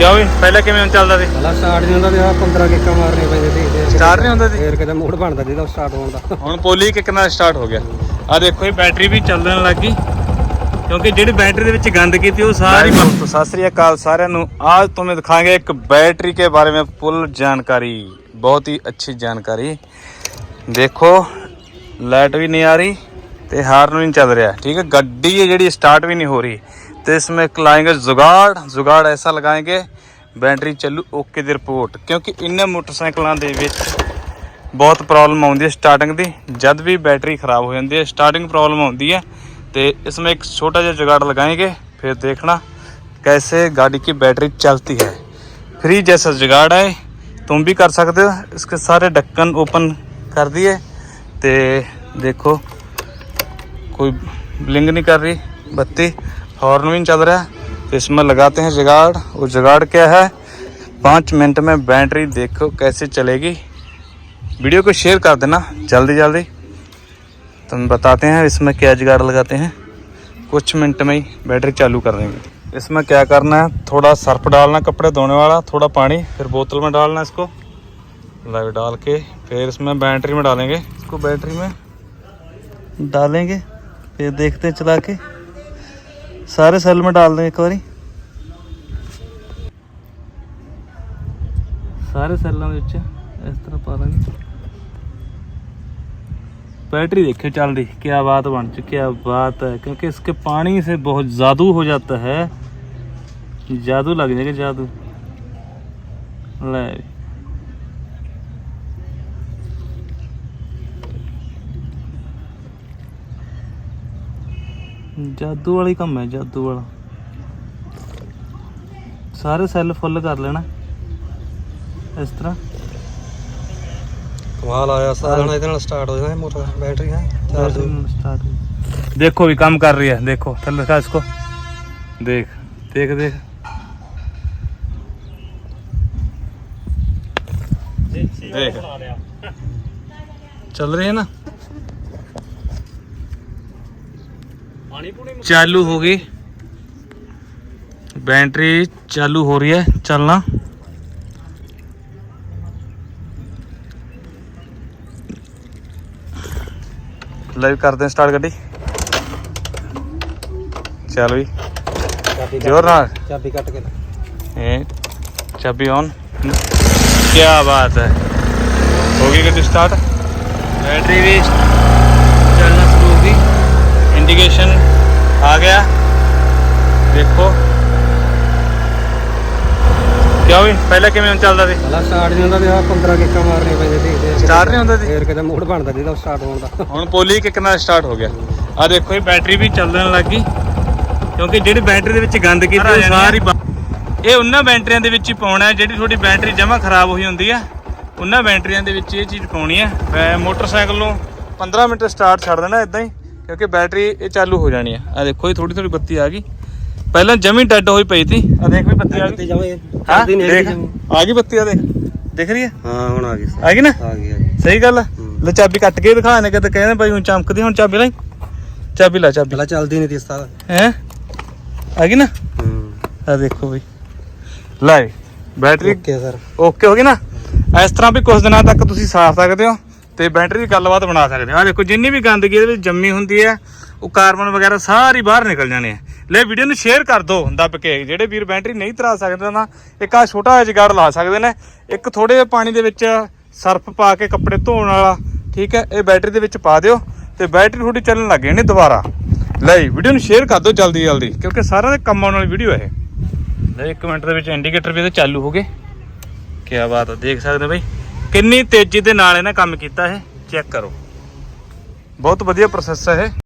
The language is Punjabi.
ਕਿਉਂ ਵੀ? ਪਹਿਲਾਂ ਕਿਵੇਂ ਚੱਲਦਾ ਸੀ? ਪਹਿਲਾਂ ਸਟਾਰਟ ਨਹੀਂ ਹੁੰਦਾ ਤੇ ਆ 15 ਕਿੱਕਾਂ ਮਾਰਨੇ ਪੈਂਦੇ ਸੀ ਸਟਾਰਟ ਨਹੀਂ ਹੁੰਦਾ ਸੀ? ਫੇਰ ਕਿਤੇ ਮੂਡ ਬਣਦਾ ਜਿਹਦਾ ਸਟਾਰਟ ਹੋਣ ਦਾ। ਹੁਣ ਪੋਲੀ ਕਿੱਕ ਨਾਲ ਸਟਾਰਟ ਹੋ ਗਿਆ। ਆ ਦੇਖੋ ਇਹ ਬੈਟਰੀ ਵੀ ਚੱਲਣ ਲੱਗ ਗਈ। ਕਿਉਂਕਿ ਜਿਹੜੀ ਬੈਟਰੀ ਦੇ ਵਿੱਚ ਗੰਦ ਕੀਤੀ ਉਹ ਸਾਰੀ ਦੋਸਤੋ ਸਤਿ ਸ੍ਰੀ ਅਕਾਲ ਸਾਰਿਆਂ ਨੂੰ। ਅੱਜ ਤੁਹਾਨੂੰ ਦਿਖਾਵਾਂਗੇ ਇੱਕ ਬੈਟਰੀ ਕੇ ਬਾਰੇ ਵਿੱਚ ਫੁੱਲ ਜਾਣਕਾਰੀ। ਬਹੁਤ ਹੀ ਅੱਛੀ ਜਾਣਕਾਰੀ। ਦੇਖੋ ਲਾਈਟ ਵੀ ਨਹੀਂ ਆ ਰਹੀ ਤੇ ਹਾਰਨ ਵੀ ਨਹੀਂ ਚੱਲ ਰਿਹਾ। ਠੀਕ ਹੈ ਗੱਡੀ ਜਿਹੜੀ ਸਟਾਰਟ ਵੀ ਨਹੀਂ ਹੋ ਰਹੀ। तो इसमें लाएंगे जुगाड़ जुगाड़ ऐसा लगाएंगे ਬੈਟਰੀ ਚੱਲੂ ਓਕੇ ਦੀ ਰਿਪੋਰਟ ਕਿਉਂਕਿ ਇੰਨੇ ਮੋਟਰਸਾਈਕਲਾਂ ਦੇ ਵਿੱਚ ਬਹੁਤ ਪ੍ਰੋਬਲਮ ਆਉਂਦੀ ਹੈ ਸਟਾਰਟਿੰਗ ਦੀ ਜਦ ਵੀ बैटरी खराब हो जाती है स्टार्टिंग प्रॉब्लम आती है तो इसमें एक छोटा सा जुगाड़ लगाएंगे फिर देखना कैसे गाड़ी की बैटरी चलती है फ्री जैसा जुगाड़ है तुम भी कर सकते हो इसके सारे ढक्कन ओपन कर दिए तो देखो कोई ब्लिंग नहीं कर रही बत्ती हॉर्न भी चल रहा तो इसमें लगाते हैं जुगाड़। और जुगाड़ क्या है? पाँच मिनट में बैटरी देखो कैसे चलेगी। वीडियो को शेयर कर देना जल्दी जल्दी। तो हम बताते हैं इसमें क्या जुगाड़ लगाते हैं। कुछ मिनट में ही बैटरी चालू कर देंगे। इसमें क्या करना है? थोड़ा सर्फ डालना कपड़े धोने वाला, थोड़ा पानी, फिर बोतल में डालना इसको। लाइव डाल के फिर इसमें बैटरी में डालेंगे। इसको बैटरी में डालेंगे, फिर देखते हैं चला के। सारे सेल में डाल देंगे एक बारी ਸਾਰੇ ਸੈੱਲਾਂ ਦੇ ਵਿੱਚ ਇਸ ਤਰ੍ਹਾਂ ਪਾ ਦਾਂਗੇ बैटरी देखिए चल रही क्या बात बन चुकी क्या बात है क्योंकि इसके पानी से बहुत जादू हो जाता है जादू लग जाएगा जादू ले ਜਾਦੂ ਵਾਲੀ ਕੰਮ ਹੈ ਜਾਦੂ ਵਾਲਾ। ਸਾਰੇ ਸੈੱਲ ਫੁੱਲ ਕਰ ਲੈਣਾ। ਇਸ ਤਰ੍ਹਾਂ। ਕਮਾਲ ਆਇਆ ਸਾਰਾ ਇਹਦੇ ਨਾਲ ਸਟਾਰਟ ਹੋ ਜਾਂਦਾ ਮੋਟਰ ਬੈਟਰੀ ਹੈ ਚਾਰਜ ਸਟਾਰਟ ਦੇਖੋ ਵੀ ਕੰਮ ਕਰ ਰਹੀ ਹੈ ਦੇਖੋ ਥੱਲੇ ਖਾ ਇਸਕੋ। ਦੇਖ ਦੇਖ ਦੇਖ। ਦੇਖ। ਚੱਲ ਰਹੀ ਹੈ ਨਾ? चालू हो गई। बैटरी चालू हो रही है चलना। लाइव करते हैं स्टार्ट गड्डी चल भी। ज़ोर ना चाबी कट के। चाबी ऑन क्या बात है। होगी गड्डी स्टार्ट बैटरी भी ਆ ਗਿਆ। ਦੇਖੋ। ਕਿਉਂ ਵੀ? ਪਹਿਲਾਂ ਕਿਵੇਂ ਚੱਲਦਾ ਸੀ? ਪਹਿਲਾਂ ਸਟਾਰਟ ਨਹੀਂ ਹੁੰਦਾ ਤੇ ਆ 15 ਕਿੱਕਾਂ ਮਾਰਨੇ ਪੈਂਦੇ ਦੇਖਦੇ ਸਟਾਰਟ ਨਹੀਂ ਹੁੰਦਾ ਸੀ? ਫੇਰ ਕਿਤੇ ਮੋੜ ਬਣਦਾ ਜਿਹਦਾ ਸਟਾਰਟ ਹੋਣ ਦਾ। ਹੁਣ ਪੋਲੀ ਕਿੱਕ ਨਾਲ ਸਟਾਰਟ ਹੋ ਗਿਆ। ਆ ਦੇਖੋ ਇਹ ਬੈਟਰੀ ਵੀ ਚੱਲਣ ਲੱਗ। ਗਈ ਕਿਉਂਕਿ ਜਿਹੜੀ ਬੈਟਰੀ ਦੇ ਵਿੱਚ ਗੰਦਗੀ ਤੇ ਸਾਰੀ ਇਹ ਉਹਨਾਂ ਬੈਟਰੀਆਂ ਦੇ ਵਿੱਚ ਹੀ ਪਾਉਣਾ ਜਿਹੜੀ ਤੁਹਾਡੀ ਬੈਟਰੀ ਜਮਾ ਖਰਾਬ ਹੋਈ ਹੁੰਦੀ ਆ ਉਹਨਾਂ ਬੈਟਰੀਆਂ ਦੇ ਵਿੱਚ ਇਹ ਚੀਜ਼ ਪਾਉਣੀ ਆ। ਮੋਟਰਸਾਈਕਲ ਨੂੰ 15 ਮਿੰਟ ਸਟਾਰਟ ਛੱਡ ਦੇਣਾ ਇਦਾਂ ਹੀ। ਕਿਉਂਕਿ ਬੈਟਰੀ ਇਹ ਚਾਲੂ ਹੋ ਜਾਣੀ ਹੈ ਆ ਦੇਖੋ ਇਹ ਥੋੜੀ ਥੋੜੀ ਬੱਤੀ ਆ ਗਈ। ਪਹਿਲਾਂ ਜਮੀ ਡੈਡ ਹੋਈ ਪਈ ਸੀ ਆ ਦੇਖ ਵੀ ਬੱਤੀ ਆ ਗਈ। ਜਾਵੇ ਹਾਂ ਦੇਖ। ਆ ਗਈ ਬੱਤੀ ਆ ਦੇਖ। ਦਿਖ ਰਹੀ ਹੈ ਹਾਂ ਹੁਣ ਆ ਗਈ ਆ ਗਈ ਨਾ? ਆ ਗਈ ਆ ਗਈ। ਸਹੀ ਗੱਲ ਆ। ਲੈ ਚਾਬੀ ਕੱਟ ਕੇ ਦਿਖਾ ਨੇ ਕਿਤੇ ਕਹਿੰਦੇ ਭਾਈ ਹੁਣ ਚਮਕਦੀ ਹੁਣ ਚਾਬੀ ਲੈ ਚਾਬੀ ਲੈ ਚਾਬੀ। ਪਹਿਲਾਂ ਚੱਲਦੀ ਨਹੀਂ ਤੀ ਸਤਾਰ ਹੈ? ਆ ਗਈ ਨਾ? ਹੂੰ। ਆ ਦੇਖੋ ਬਈ। ਲੈ ਬੈਟਰੀ ਓਕੇ ਸਰ। ਓਕੇ ਹੋ ਗਈ ਨਾ? ਇਸ ਤਰ੍ਹਾਂ ਵੀ ਕੁਝ ਦਿਨਾਂ ਤੱਕ ਤੁਸੀਂ ਸਾਫ਼ ਸਕਦੇ ਹੋ। ਤੇ ਬੈਟਰੀ ਦੀ ਗੱਲਬਾਤ ਬਣਾ ਸਕਦੇ ਹੋ। ਆ ਦੇਖੋ, ਜਿੰਨੀ ਵੀ ਗੰਦਗੀ ਇਹਦੇ ਵਿੱਚ ਜੰਮੀ ਹੁੰਦੀ ਹੈ, ਉਹ ਕਾਰਬਨ ਵਗੈਰਾ ਸਾਰੀ ਬਾਹਰ ਨਿਕਲ ਜਾਣੇ ਆ ਲੈ ਵੀਡੀਓ ਨੂੰ ਸ਼ੇਅਰ ਕਰ ਦਿਓ ਦੱਬ ਕੇ। ਜਿਹੜੇ ਵੀਰ ਬੈਟਰੀ ਨਹੀਂ ਤਰਾ ਸਕਦੇ ਨਾ, ਇੱਕ ਆ ਛੋਟਾ ਜਿਹਾ ਜਗਾੜ ਲਾ ਸਕਦੇ ਨੇ। ਇੱਕ ਥੋੜੇ ਜਿਹੇ ਪਾਣੀ ਦੇ ਵਿੱਚ ਸਰਫ ਪਾ ਕੇ ਕੱਪੜੇ ਧੋਣ ਵਾਲਾ, ਠੀਕ ਹੈ, ਇਹ ਬੈਟਰੀ ਦੇ ਵਿੱਚ ਪਾ ਦਿਓ ਤੇ ਬੈਟਰੀ ਥੋੜੀ ਚੱਲਣ ਲੱਗ ਜਾਣੀ ਦੁਬਾਰਾ। ਲੈ ਵੀਡੀਓ ਨੂੰ ਸ਼ੇਅਰ ਕਰ ਦਿਓ ਜਲਦੀ ਜਲਦੀ, ਕਿਉਂਕਿ ਸਾਰਿਆਂ ਦੇ ਕੰਮ ਆਉਣ ਵਾਲੀ ਵੀਡੀਓ ਹੈ ਇਹ। ਲੈ ਇੱਕ ਮਿੰਟ ਦੇ ਵਿੱਚ ਇੰਡੀਕੇਟਰ ਵੀ ਇਹਦੇ ਚਾਲੂ ਹੋ ਗਏ। ਕੀ ਬਾਤ ਹੈ ਦੇਖ ਸਕਦੇ ਬਈ। ਕਿੰਨੀ ਤੇਜ਼ੀ ਦੇ ਨਾਲ ਇਹਨੇ ਕੰਮ ਕੀਤਾ ਇਹ? ਚੈੱਕ ਕਰੋ। ਬਹੁਤ ਵਧੀਆ ਪ੍ਰੋਸੈਸ ਹੈ ਇਹ।